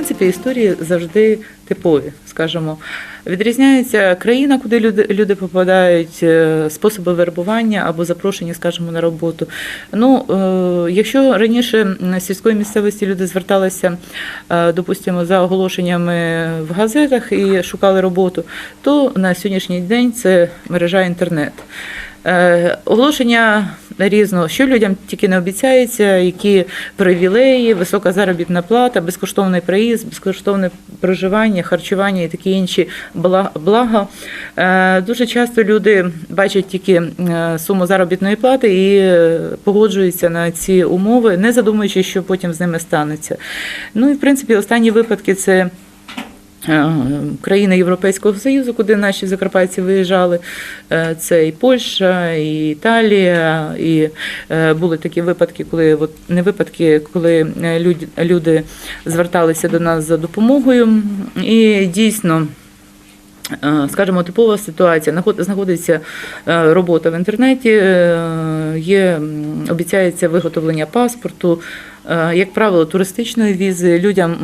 принципі історії завжди типові, скажімо. Відрізняється країна, куди люди, люди попадають, е, способи вербування або запрошення, скажімо, на роботу. Ну, е, якщо раніше на сільської місцевості люди зверталися, е, допустимо, за оголошеннями в газетах і шукали роботу, то на сьогоднішній день це мережа інтернет. Оголошення різного, що людям тільки не обіцяється, які привілеї, висока заробітна плата, безкоштовний проїзд, безкоштовне проживання, харчування і такі інші блага. Е, Дуже часто люди бачать тільки е, суму заробітної плати і погоджуються на ці умови, не задумуючись, що потім з ними станеться. Ну і в принципі останні випадки це. Е, Країни Європейського Союзу, куди наші закарпатці виїжджали, Е, це і Польща, і Італія, і е, були такі випадки, коли от не випадки, коли люди, люди зверталися до нас за допомогою, і дійсно. Скажімо, типова ситуація. Наход- Знаходиться робота в інтернеті, є обіцяється виготовлення паспорту. Е, Як правило, туристичної візи людям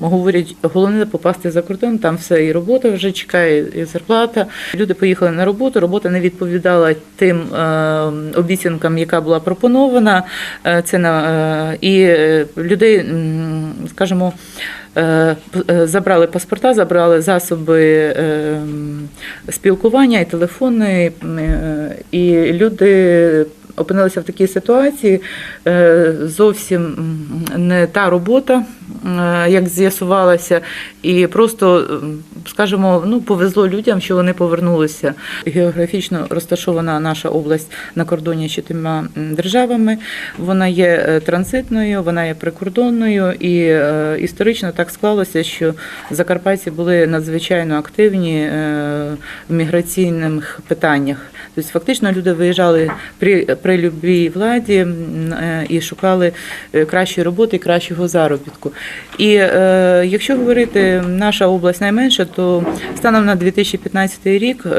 говорять, головне попасти за кордон, там все і робота вже чекає, і зарплата. Люди поїхали на роботу, робота не відповідала тим е, обіцянкам, яка була пропонована. Е, Це і людей, скажімо, забрали паспорта, забрали засоби спілкування і телефони, і люди. Опинилися в такій ситуації е, зовсім не та робота, е, як з'ясувалося, і просто, скажімо, ну повезло людям, що вони повернулися. Географічно розташована наша область на кордоні з чотирма державами. Вона є е, транзитною, вона є прикордонною, і е, історично так склалося, що закарпатці були надзвичайно активні е, в міграційних питаннях. Тобто, фактично, люди виїжджали при, при любій владі і шукали кращої роботи кращого заробітку. І якщо говорити, наша область найменша, то станом на 2015 рік е,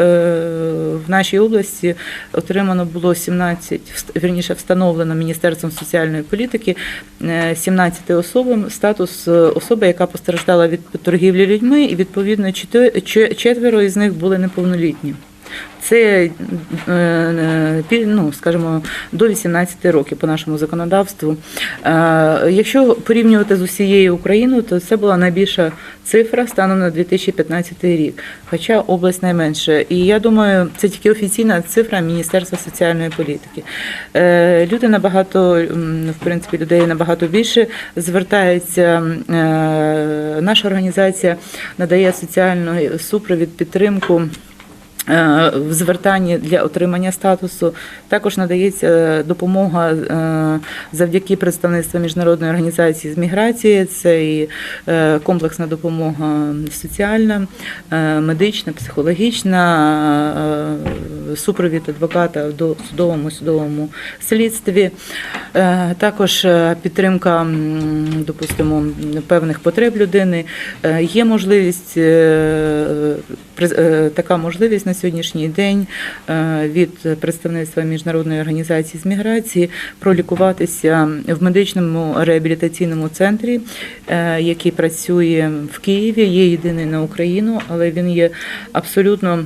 в нашій області отримано було 17, вст- вірніше встановлено Міністерством соціальної політики е, 17 особам статус е, особи, яка постраждала від торгівлі людьми, і відповідно четверо із них були неповнолітні. Це е, е, ну, скажімо, до 18 років по нашому законодавству. Е, Якщо порівнювати з усією Україною, то це була найбільша цифра станом на 2015 рік, хоча область найменша. І я думаю, це тільки офіційна цифра Міністерства соціальної політики. Люди набагато, в принципі, людей набагато більше звертаються. Наша організація надає соціальний супровід, підтримку. Е, В звертанні для отримання статусу також надається допомога е, завдяки представництву міжнародної організації з міграції. Це і е, комплексна допомога соціальна, е, медична, психологічна, е, супровід адвоката до- судовому судовому слідстві. Е, Також е, підтримка, допустимо, певних потреб людини. Е, Є можливість така можливість на сьогоднішній день від представництва міжнародної організації з міграції пролікуватися в медичному реабілітаційному центрі, який працює в Києві. Є єдиний на Україну, але він є абсолютно.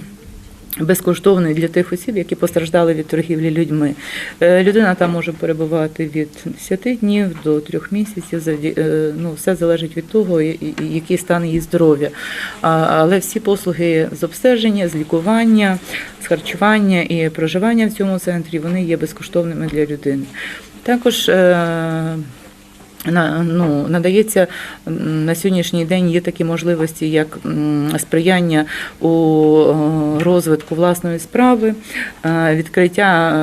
Безкоштовний для тих осіб, які постраждали від торгівлі людьми. Е, Людина там може перебувати від 10 днів до 3 місяців. е, Ну, все залежить від того, який стан її здоров'я. Але всі послуги з обстеження, з лікування, з харчування і проживання в цьому центрі вони є безкоштовними для людини. Також е, ну, надається на сьогоднішній день є такі можливості, як сприяння у е, розвитку власної справи, е, відкриття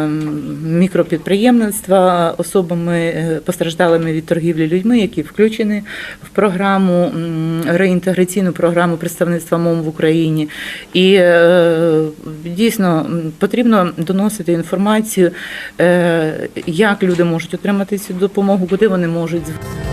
мікропідприємництва особами е, постраждалими від торгівлі людьми, які включені в програму реінтеграційну програму представництва МОМ в Україні. І дійсно потрібно доносити інформацію, як люди можуть отримати цю допомогу, куди вони можуть звернутися. Thank you.